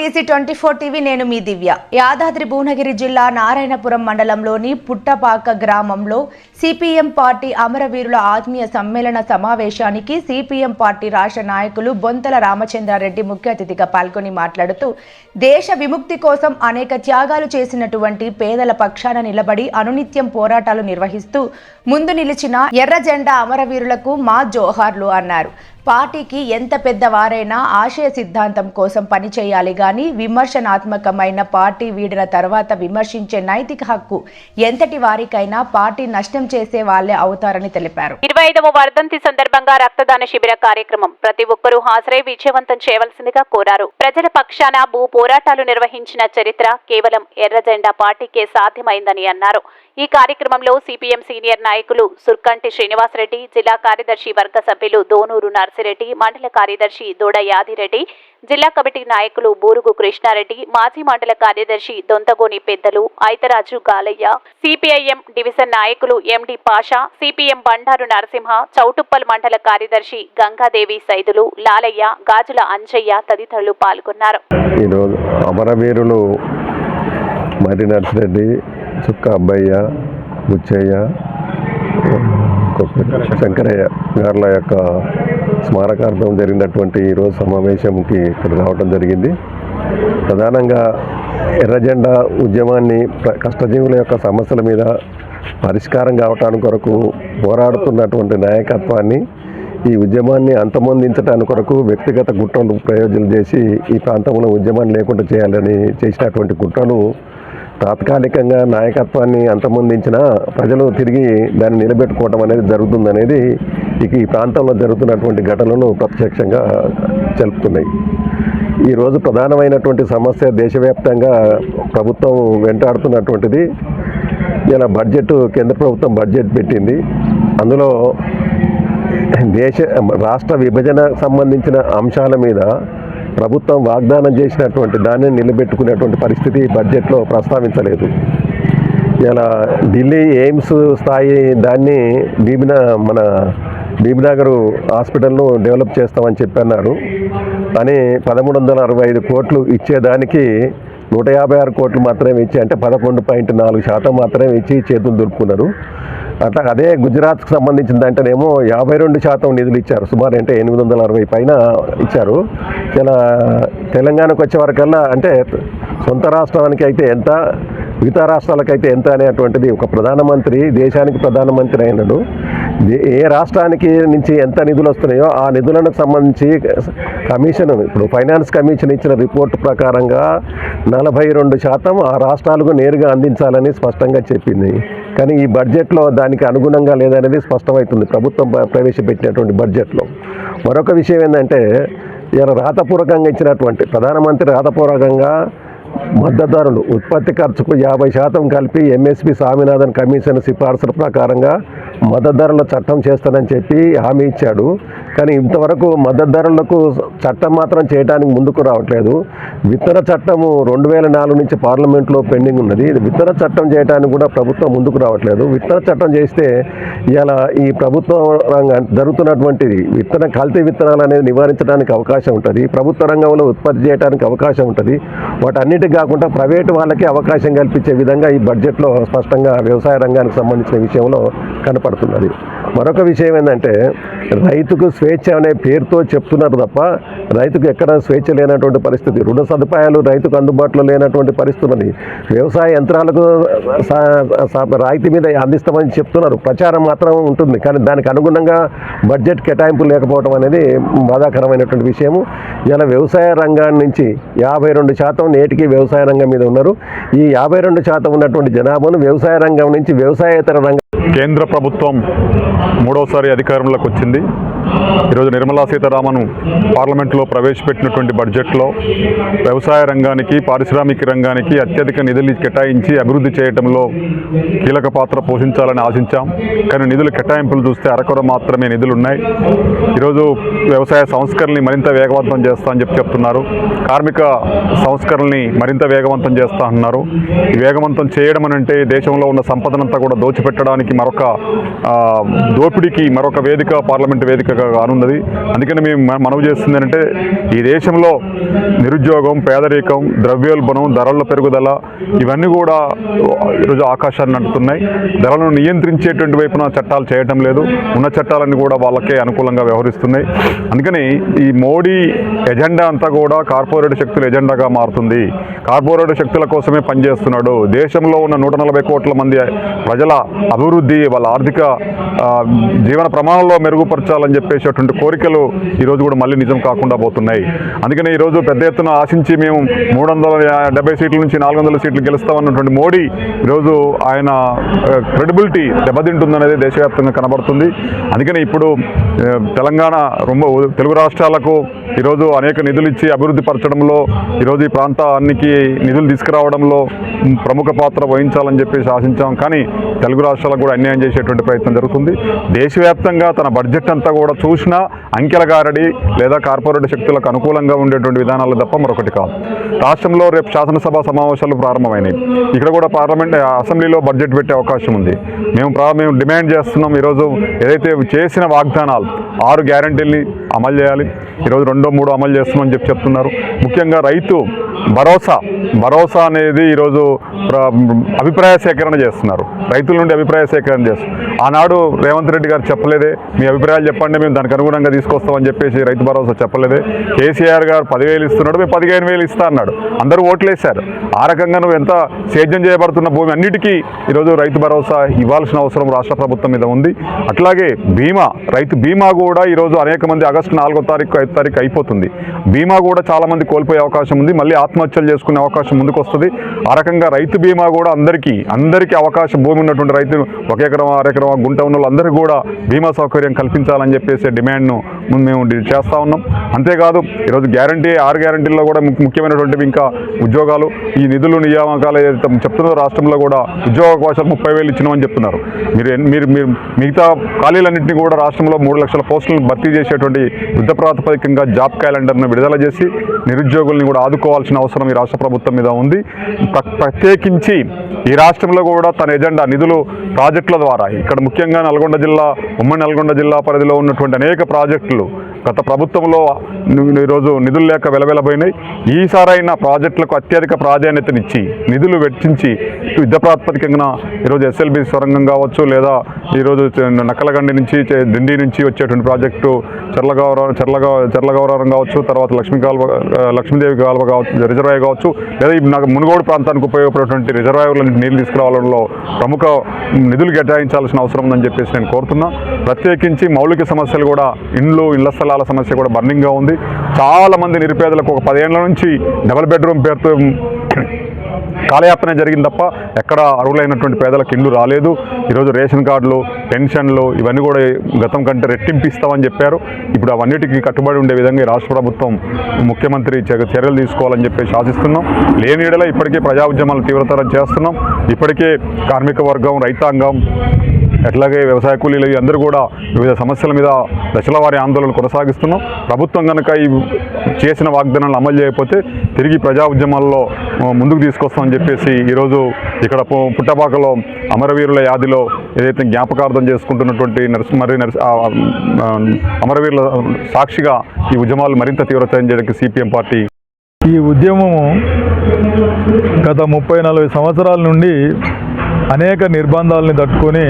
Welcome twenty four TV నేను మీ దివ్య. యాదాద్రి భువనగిరి జిల్లా నారాయణపురం మండలంలోని పుట్టపాక గ్రామంలో సిపిఎం పార్టీ అమరవీరుల ఆత్మీయ సమ్మేళన సమావేశానికి సిపిఎం పార్టీ రాష్ట్ర నాయకులు బొంతల రామచంద్రారెడ్డి ముఖ్య అతిథిగా పాల్గొని మాట్లాడుతూ దేశ విముక్తి కోసం అనేక త్యాగాలు చేసినటువంటి పేదల పక్షాన నిలబడి అనునిత్యం పోరాటాలు నిర్వహిస్తూ ముందు నిలిచిన ఎర్ర జెండా అమరవీరులకు మా జోహార్లు అన్నారు. పార్టీకి ఎంత పెద్దవారైనా ఆశయ సిద్ధాంతం కోసం పనిచేయాలి గాని విమర్శనాత్మకమైన పార్టీ వీడిన తర్వాత విమర్శించే నైతిక హక్కు ఎంతటి వారికైనా పార్టీ నష్టం చేసే వాళ్ళే అవుతారని తెలిపారు. ఇరవై ఐదవ వర్ధంతి సందర్భంగా రక్తదాన శిబిర కార్యక్రమం ప్రతి ఒక్కరూ హాజరై విజయవంతం చేయవలసిందిగా కోరారు. ప్రజల పక్షాన భూ పోరాటాలు నిర్వహించిన చరిత్ర కేవలం ఎర్ర జెండా పార్టీకే సాధ్యమైందని అన్నారు. ఈ కార్యక్రమంలో సిపిఎం సీనియర్ నాయకులు సుర్కంటి శ్రీనివాసరెడ్డి జిల్లా కార్యదర్శి వర్గ సభ్యులు దోనూరు నర్సిరెడ్డి మండల కార్యదర్శి దూడ యాదిరెడ్డి జిల్లా కమిటీ నాయకులు బూరుగు కృష్ణారెడ్డి మాజీ మండల కార్యదర్శి దొంతగోని పెద్దలు ఐతరాజు గాలయ్య సిపిఐఎం డివిజన్ నాయకులు ఎండి పాషా సిపిఎం బండారు నరసింహ చౌటుప్పల్ మండల కార్యదర్శి గంగాదేవి సైదులు లాలయ్య గాజుల అంజయ్య తదితరులు పాల్గొన్నారు. ఈరోజు అమరవీరులు మరి నర్సిరెడ్డి చుక్క అబ్బయ్య బుచ్చయ్య శంకరయ్య గారుల యొక్క స్మారకార్థం జరిగినటువంటి ఈరోజు సమావేశంకి ఇక్కడ రావడం జరిగింది. ప్రధానంగా ఎర్రజెండా ఉద్యమాన్ని ప్ర- కష్టజీవుల యొక్క సమస్యల మీద పరిష్కారం కావటానికి కొరకు పోరాడుతున్నటువంటి నాయకత్వాన్ని ఈ ఉద్యమాన్ని అంతమొందించడానికి కొరకు వ్యక్తిగత కుట్రలు ప్రయోజనం చేసి ఈ ప్రాంతంలో ఉద్యమాన్ని లేకుండా చేయాలని చేసినటువంటి కుట్రలు తాత్కాలికంగా నాయకత్వాన్ని అంతమొందించిన ప్రజలు తిరిగి దాన్ని నిలబెట్టుకోవడం అనేది జరుగుతుందనేది ఇక ఈ ప్రాంతంలో జరుగుతున్నటువంటి ఘటనలు ప్రత్యక్షంగా తెలుపుతున్నాయి. ఈరోజు ప్రధానమైనటువంటి సమస్య దేశవ్యాప్తంగా ప్రభుత్వం వెంటాడుతున్నటువంటిది. ఇలా బడ్జెట్ కేంద్ర ప్రభుత్వం బడ్జెట్ పెట్టింది. అందులో దేశ రాష్ట్ర విభజన సంబంధించిన అంశాల మీద ప్రభుత్వం వాగ్దానం చేసినటువంటి దాన్ని నిలబెట్టుకునేటువంటి పరిస్థితి బడ్జెట్లో ప్రస్తావించలేదు. ఇలా ఢిల్లీ ఎయిమ్స్ స్థాయి దాన్ని బీబినా మన బీబీనగర్ హాస్పిటల్ను డెవలప్ చేస్తామని చెప్పన్నారు. కానీ పదమూడు వందల అరవై ఐదు కోట్లు ఇచ్చేదానికి నూట యాభై ఆరు కోట్లు మాత్రమే ఇచ్చి అంటే పదకొండు పాయింట్ నాలుగు శాతం మాత్రమే ఇచ్చి చేతులు దులుపుకున్నారు. అట్లా అదే గుజరాత్కు సంబంధించిన దాంట్లోనేమో యాభై రెండు శాతం నిధులు ఇచ్చారు. సుమారు అంటే ఎనిమిది వందల అరవై పైన ఇచ్చారు. ఇలా తెలంగాణకు వచ్చే వరకల్లా అంటే సొంత రాష్ట్రానికి అయితే ఎంత మిగతా రాష్ట్రాలకైతే ఎంత అనేటువంటిది ఒక ప్రధానమంత్రి దేశానికి ప్రధానమంత్రి అయినడు. ఏ రాష్ట్రానికి నుంచి ఎంత నిధులు వస్తున్నాయో ఆ నిధులకు సంబంధించి కమిషన్ ఇప్పుడు ఫైనాన్స్ కమిషన్ ఇచ్చిన రిపోర్ట్ ప్రకారంగా నలభై రెండు శాతం ఆ రాష్ట్రాలకు నేరుగా అందించాలని స్పష్టంగా చెప్పింది. కానీ ఈ బడ్జెట్లో దానికి అనుగుణంగా లేదనేది స్పష్టమవుతుంది. ప్రభుత్వం ప్రవేశపెట్టినటువంటి బడ్జెట్లో. మరొక విషయం ఏంటంటే ఇలా రాతపూర్వకంగా ఇచ్చినటువంటి ప్రధానమంత్రి రాతపూర్వకంగా మద్దతుదారులు ఉత్పత్తి ఖర్చుకు యాభై శాతం కలిపి ఎంఎస్పి స్వామినాథన్ కమిషన్ సిఫార్సుల ప్రకారంగా మద్దతుదారుల చట్టం చేస్తానని చెప్పి హామీ ఇచ్చాడు. కానీ ఇంతవరకు మద్దతు ధరలకు చట్టం మాత్రం చేయడానికి ముందుకు రావట్లేదు. విత్తన చట్టము రెండు వేల నాలుగు నుంచి పార్లమెంట్లో పెండింగ్ ఉన్నది. ఇది విత్తన చట్టం చేయడానికి కూడా ప్రభుత్వం ముందుకు రావట్లేదు. విత్తన చట్టం చేస్తే ఇలా ఈ ప్రభుత్వ రంగం జరుగుతున్నటువంటిది విత్తన కల్తీ విత్తనాలు అనేది నివారించడానికి అవకాశం ఉంటుంది. ప్రభుత్వ రంగంలో ఉత్పత్తి చేయడానికి అవకాశం ఉంటుంది. వాటన్నిటికి కాకుండా ప్రైవేటు వాళ్ళకి అవకాశం కల్పించే విధంగా ఈ బడ్జెట్లో స్పష్టంగా వ్యవసాయ రంగానికి సంబంధించిన విషయంలో కనపడుతున్నది. మరొక విషయం ఏంటంటే రైతుకు స్వేచ్ఛ అనే పేరుతో చెప్తున్నారు తప్ప రైతుకు ఎక్కడ స్వేచ్ఛ లేనటువంటి పరిస్థితి. రుణ సదుపాయాలు రైతుకు అందుబాటులో లేనటువంటి పరిస్థితి వ్యవసాయ యంత్రాలకు రాయితీ మీద అందిస్తామని చెప్తున్నారు. ప్రచారం మాత్రం ఉంటుంది కానీ దానికి అనుగుణంగా బడ్జెట్ కేటాయింపు లేకపోవడం అనేది బాధాకరమైనటువంటి విషయము. ఇలా వ్యవసాయ రంగాన్ని నుంచి యాభై రెండు శాతం నేటికి వ్యవసాయ రంగం మీద ఉన్నారు. ఈ యాభై రెండు శాతం ఉన్నటువంటి జనాభాను వ్యవసాయ రంగం నుంచి వ్యవసాయేతర రంగం కేంద్ర ప్రభుత్వం మూడవసారి అధికారంలోకి వచ్చింది. ఈరోజు నిర్మలా సీతారామన్ పార్లమెంట్లో ప్రవేశపెట్టినటువంటి బడ్జెట్లో వ్యవసాయ రంగానికి పారిశ్రామిక రంగానికి అత్యధిక నిధులు కేటాయించి అభివృద్ధి చేయడంలో కీలక పాత్ర పోషించాలని ఆశించాం. కానీ నిధుల కేటాయింపులు చూస్తే అరకొర మాత్రమే నిధులు ఉన్నాయి ఈరోజు వ్యవసాయ సంస్కరణని మరింత వేగవంతం చేస్తా అని చెప్పి చెప్తున్నారు. కార్మిక సంస్కరణని మరింత వేగవంతం చేస్తా అన్నారు. ఈ వేగవంతం చేయడం అని అంటే దేశంలో ఉన్న సంపదనంతా కూడా దోచిపెట్టడానికి మరొక దోపిడీకి మరొక వేదిక పార్లమెంట్ వేదికగా కానున్నది. అందుకని మేము మనవి చేస్తుంది అంటే ఈ దేశంలో నిరుద్యోగం పేదరికం ద్రవ్యోల్బణం ధరల పెరుగుదల ఇవన్నీ కూడా ఈరోజు ఆకాశాన్ని అంటున్నాయి ధరలను నియంత్రించేటువంటి వైపున చట్టాలు చేయటం లేదు. ఉన్న చట్టాలన్నీ కూడా వాళ్ళకే అనుకూలంగా వ్యవహరిస్తున్నాయి. అందుకని ఈ మోడీ ఎజెండా అంతా కూడా కార్పొరేట్ శక్తుల ఎజెండాగా మారుతుంది. కార్పొరేట్ శక్తుల కోసమే పనిచేస్తున్నాడు. దేశంలో ఉన్న నూట నలభై కోట్ల మంది ప్రజల అభివృద్ధి వాళ్ళ ఆర్థిక జీవన ప్రమాణంలో మెరుగుపరచాలని చెప్పేసేటువంటి కోరికలు ఈరోజు కూడా మళ్ళీ నిజం కాకుండా పోతున్నాయి. అందుకని ఈరోజు పెద్ద ఎత్తున ఆశించి మేము మూడు వందల డెబ్బై సీట్ల నుంచి నాలుగు వందల సీట్లు గెలుస్తామన్నటువంటి మోడీ ఈరోజు ఆయన క్రెడిబిలిటీ దెబ్బతింటుందనేది దేశవ్యాప్తంగా కనబడుతుంది. అందుకని ఇప్పుడు తెలంగాణ రొమ్మ తెలుగు రాష్ట్రాలకు ఈరోజు అనేక నిధులు ఇచ్చి అభివృద్ధి పరచడంలో ఈరోజు ఈ ప్రాంతానికి నిధులు తీసుకురావడంలో ప్రముఖ పాత్ర వహించాలని చెప్పేసి ఆశించాం. కానీ తెలుగు రాష్ట్రాలకు కూడా అన్యాయం చేసేటువంటి ప్రయత్నం జరుగుతుంది. దేశవ్యాప్తంగా తన బడ్జెట్ అంతా కూడా చూసినా అంకెల గారడి లేదా కార్పొరేట్ శక్తులకు అనుకూలంగా ఉండేటువంటి విధానాలు తప్ప మరొకటి కాదు. రాష్ట్రంలో రేపు శాసనసభ సమావేశాలు ప్రారంభమైనాయి. ఇక్కడ కూడా పార్లమెంట్ అసెంబ్లీలో బడ్జెట్ పెట్టే అవకాశం ఉంది. మేము మేము డిమాండ్ చేస్తున్నాం ఈరోజు ఏదైతే చేసిన వాగ్దానాలు ఆరు గ్యారంటీల్ని అమలు చేయాలి. ఈరోజు రెండో మూడో అమలు చేస్తామని చెప్పి చెప్తున్నారు. ముఖ్యంగా రైతు భరోసా భరోసా అనేది ఈరోజు అభిప్రాయ సేకరణ చేస్తున్నారు. రైతుల నుండి అభిప్రాయ సేకరణ చేస్తున్నారు. ఆనాడు రేవంత్ రెడ్డి గారు చెప్పలేదే మీ అభిప్రాయాలు చెప్పండి మేము దానికి అనుగుణంగా తీసుకొస్తామని చెప్పేసి రైతు భరోసా చెప్పలేదే. కేసీఆర్ గారు పదివేలు ఇస్తున్నాడు మేము పదిహేను వేలు ఇస్తా అన్నాడు. అందరూ ఓట్లేశారు. ఆ రకంగా నువ్వు ఎంత సేద్యం చేయబడుతున్న భూమి అన్నిటికీ ఈరోజు రైతు భరోసా ఇవ్వాల్సిన అవసరం రాష్ట్ర ప్రభుత్వం మీద ఉంది. అట్లాగే బీమా రైతు బీమా కూడా ఈరోజు అనేక మంది ఆగస్టు నాలుగో తారీఖు ఐదు తారీఖు అయిపోతుంది. బీమా కూడా చాలామంది కోల్పోయే అవకాశం ఉంది. మళ్ళీ ఆత్మహత్యలు చేసుకునే అవకాశం ముందుకు వస్తుంది ఆ రకంగా రైతు బీమా కూడా అందరికీ అందరికీ అవకాశం భూమి ఉన్నటువంటి రైతులు ఒక ఎకరం అరెకరం గుంట ఉన్న వాళ్ళందరికీ కూడా బీమా సౌకర్యం కల్పించాలని చెప్పేసి డిమాండ్ను ముందు మేము చేస్తూ చేస్తా ఉన్నాం. అంతేకాదు ఈరోజు గ్యారంటీ ఆరు గ్యారంటీల్లో కూడా ముఖ్యమైనటువంటివి ఇంకా ఉద్యోగాలు. ఈ నిధులు నియామకాలు ఏదైతే చెప్తున్నారో రాష్ట్రంలో కూడా ఉద్యోగ అవకాశాలు ముప్పై వేలు ఇచ్చినామని చెప్తున్నారు. మీరు మీరు మీరు మిగతా ఖాళీలన్నింటినీ కూడా రాష్ట్రంలో మూడు లక్షల పోస్టులను భర్తీ చేసేటువంటి యుద్ధ ప్రాతిపదికంగా జాబ్ క్యాలెండర్ను విడుదల చేసి నిరుద్యోగుల్ని కూడా ఆదుకోవాల్సిన అవసరం ఈ రాష్ట్ర ప్రభుత్వం మీద ఉంది. ప్ర- ప్రత్యేకించి ఈ రాష్ట్రంలో కూడా తన ఎజెండా నిధులు ప్రాజెక్టుల ద్వారా ఇక్కడ ముఖ్యంగా నల్గొండ జిల్లా ఉమ్మడి నల్గొండ జిల్లా పరిధిలో ఉన్నటువంటి అనేక ప్రాజెక్టులు గత ప్రభుత్వంలో ఈరోజు నిధులు లేక వెలవెలబోయినాయి. ఈసారైన ప్రాజెక్టులకు అత్యధిక ప్రాధాన్యతనిచ్చి నిధులు వెచ్చించి యుద్ధ ప్రాతిపదికంగా ఈరోజు ఎస్ఎల్బి సొరంగం కావచ్చు లేదా ఈరోజు నక్కలగండి నుంచి చే- దిండి నుంచి వచ్చేటువంటి ప్రాజెక్టు చర్లగౌరవం చర్లగౌ చర్లగౌరవం కావచ్చు తర్వాత లక్ష్మీ కాల్వ లక్ష్మీదేవి కాల్వ కావచ్చు రిజర్వాయర్ కావచ్చు లేదా ఈ నాకు మునుగోడు ప్రాంతానికి ఉపయోగపడేటువంటి రిజర్వాయర్ల నుంచి నీళ్ళు తీసుకురావడంలో ప్రముఖ నిధులు కేటాయించాల్సిన అవసరం ఉందని చెప్పేసి నేను కోరుతున్నా. ప్రత్యేకించి మౌలిక సమస్యలు కూడా ఇండ్లు ఇళ్ళ సమస్య కూడా బర్నింగ్గా ఉంది. చాలా మంది నిరుపేదలకు ఒక పదేళ్ళ నుంచి డబుల్ బెడ్రూమ్ పేరుతో కాలయాపన జరిగింది తప్ప ఎక్కడ అర్హులైనటువంటి పేదలకు ఇల్లు రాలేదు. ఈరోజు రేషన్ కార్డులు పెన్షన్లు ఇవన్నీ కూడా గతం కంటే రెట్టింపు ఇస్తామని చెప్పారు. ఇప్పుడు అవన్నిటికీ కట్టుబడి ఉండే విధంగా రాష్ట్ర ప్రభుత్వం ముఖ్యమంత్రి చర్యలు తీసుకోవాలని చెప్పేసి ఆశిస్తున్నాం. లేని ఇప్పటికే ప్రజా ఉద్యమాలు తీవ్రతరం చేస్తున్నాం. ఇప్పటికే కార్మిక వర్గం రైతాంగం అట్లాగే వ్యవసాయ కూలీలు అందరూ కూడా వివిధ సమస్యల మీద దశల వారి ఆందోళన కొనసాగిస్తున్నాం. ప్రభుత్వం కనుక ఈ చేసిన వాగ్దానాలు అమలు చేయకపోతే తిరిగి ప్రజా ఉద్యమాల్లో ముందుకు తీసుకొస్తామని చెప్పేసి ఈరోజు ఇక్కడ పుట్టపాకలో అమరవీరుల యాదిలో ఏదైతే జ్ఞాపకార్థం చేసుకుంటున్నటువంటి నరసి మరి నరసి అమరవీరుల సాక్షిగా ఈ ఉద్యమాలు మరింత తీవ్రతరం చేయడానికి సిపిఎం పార్టీ ఈ ఉద్యమము గత ముప్పై నలభై సంవత్సరాల నుండి అనేక నిర్బంధాలని తట్టుకొని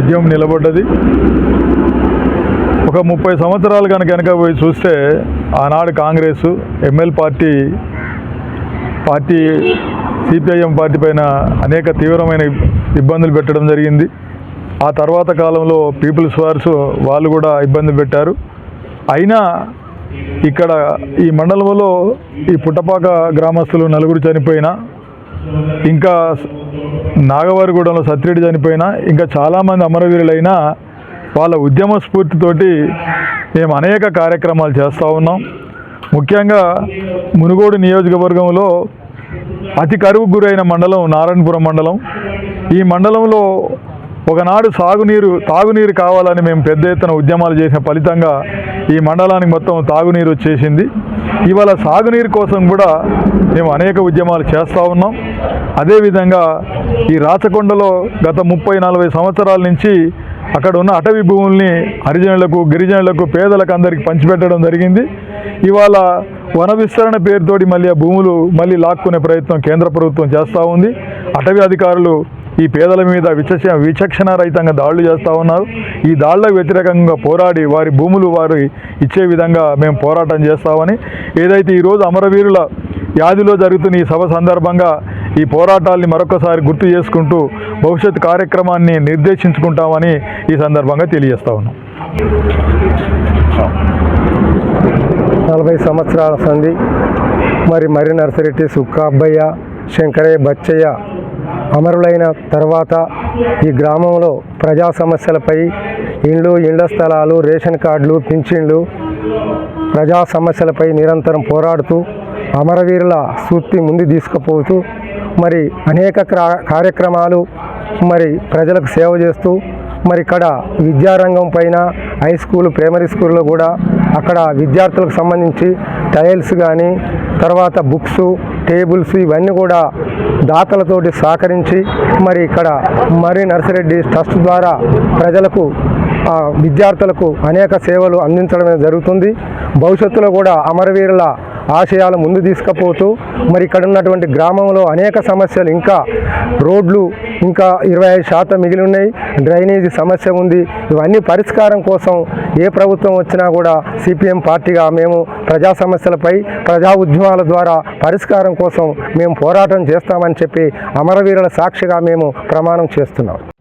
ఉద్యమం నిలబడ్డది. ఒక ముప్పై సంవత్సరాలు కనుక వెనక పోయి చూస్తే ఆనాడు Congress ML party party CPIM party పైన అనేక తీవ్రమైన ఇబ్బందులు పెట్టడం జరిగింది. ఆ తర్వాత కాలంలో పీపుల్స్ వార్స్ వాళ్ళు కూడా ఇబ్బందులు పెట్టారు. అయినా ఇక్కడ ఈ మండలంలో ఈ పుట్టపాక గ్రామస్తులు నలుగురు చనిపోయినా ఇంకా నాగవారిగూడెంలో సత్రెడ్డి చనిపోయినా ఇంకా చాలామంది అమరవీరులైనా వాళ్ళ ఉద్యమ స్ఫూర్తితోటి మేము అనేక కార్యక్రమాలు చేస్తూ ఉన్నాం. ముఖ్యంగా మునుగోడు నియోజకవర్గంలో అతి కరువు గురైన మండలం నారాయణపురం మండలం. ఈ మండలంలో ఒకనాడు సాగునీరు తాగునీరు కావాలని మేము పెద్ద ఎత్తున ఉద్యమాలు చేసిన ఫలితంగా ఈ మండలానికి మొత్తం తాగునీరు వచ్చేసింది. ఇవాళ సాగునీరు కోసం కూడా మేము అనేక ఉద్యమాలు చేస్తూ ఉన్నాం. అదేవిధంగా ఈ రాచకొండలో గత ముప్పై నలభై సంవత్సరాల నుంచి అక్కడ ఉన్న అటవీ భూముల్ని హరిజనులకు గిరిజనులకు పేదలకు అందరికీ పంచిపెట్టడం జరిగింది. ఇవాళ వన విస్తరణ పేరుతోటి మళ్ళీ ఆ భూములు మళ్ళీ లాక్కునే ప్రయత్నం కేంద్ర ప్రభుత్వం చేస్తూ ఉంది. అటవీ అధికారులు ఈ పేదల మీద విచక్ష విచక్షణ రహితంగా దాడులు చేస్తూ ఉన్నారు. ఈ దాడులకు వ్యతిరేకంగా పోరాడి వారి భూములు వారు ఇచ్చే విధంగా మేము పోరాటం చేస్తామని ఏదైతే ఈరోజు అమరవీరుల యాదిలో జరుగుతున్న ఈ సభ సందర్భంగా ఈ పోరాటాల్ని మరొకసారి గుర్తు చేసుకుంటూ భవిష్యత్ కార్యక్రమాన్ని నిర్దేశించుకుంటామని ఈ సందర్భంగా తెలియజేస్తా ఉన్నాం. నలభై సంవత్సరాల సంధి. మరి మరి నర్సిరెడ్డి సుక్క అబ్బయ్య శంకరయ్య బచ్చయ్య అమరులైన తర్వాత ఈ గ్రామంలో ప్రజా సమస్యలపై ఇండ్లు ఇండ్ల స్థలాలు రేషన్ కార్డులు పింఛన్లు ప్రజా సమస్యలపై నిరంతరం పోరాడుతూ అమరవీరుల స్ఫూర్తి ముందు తీసుకుపోతూ మరి అనేక క్రా- కార్యక్రమాలు మరి ప్రజలకు సేవ చేస్తూ మరి ఇక్కడ విద్యారంగం పైన హై స్కూల్ ప్రైమరీ స్కూల్లో కూడా అక్కడ విద్యార్థులకు సంబంధించి టైల్స్ కానీ తర్వాత బుక్స్ టేబుల్స్ ఇవన్నీ కూడా దాతలతోటి సహకరించి మరి ఇక్కడ మరి నర్సిరెడ్డి ట్రస్ట్ ద్వారా ప్రజలకు విద్యార్థులకు అనేక సేవలు అందించడం జరుగుతుంది. భవిష్యత్తులో కూడా అమరవీరుల ఆశయాలు ముందు తీసుకుపోతూ మరి ఇక్కడ ఉన్నటువంటి గ్రామంలో అనేక సమస్యలు ఇంకా రోడ్లు ఇంకా ఇరవై ఐదు శాతం మిగిలి ఉన్నాయి డ్రైనేజీ సమస్య ఉంది. ఇవన్నీ పరిష్కారం కోసం ఏ ప్రభుత్వం వచ్చినా కూడా సిపిఎం పార్టీగా మేము ప్రజా సమస్యలపై ప్రజా ఉద్యమాల ద్వారా పరిష్కారం కోసం మేము పోరాటం చేస్తామని చెప్పి అమరవీరుల సాక్షిగా మేము ప్రమాణం చేస్తున్నాం.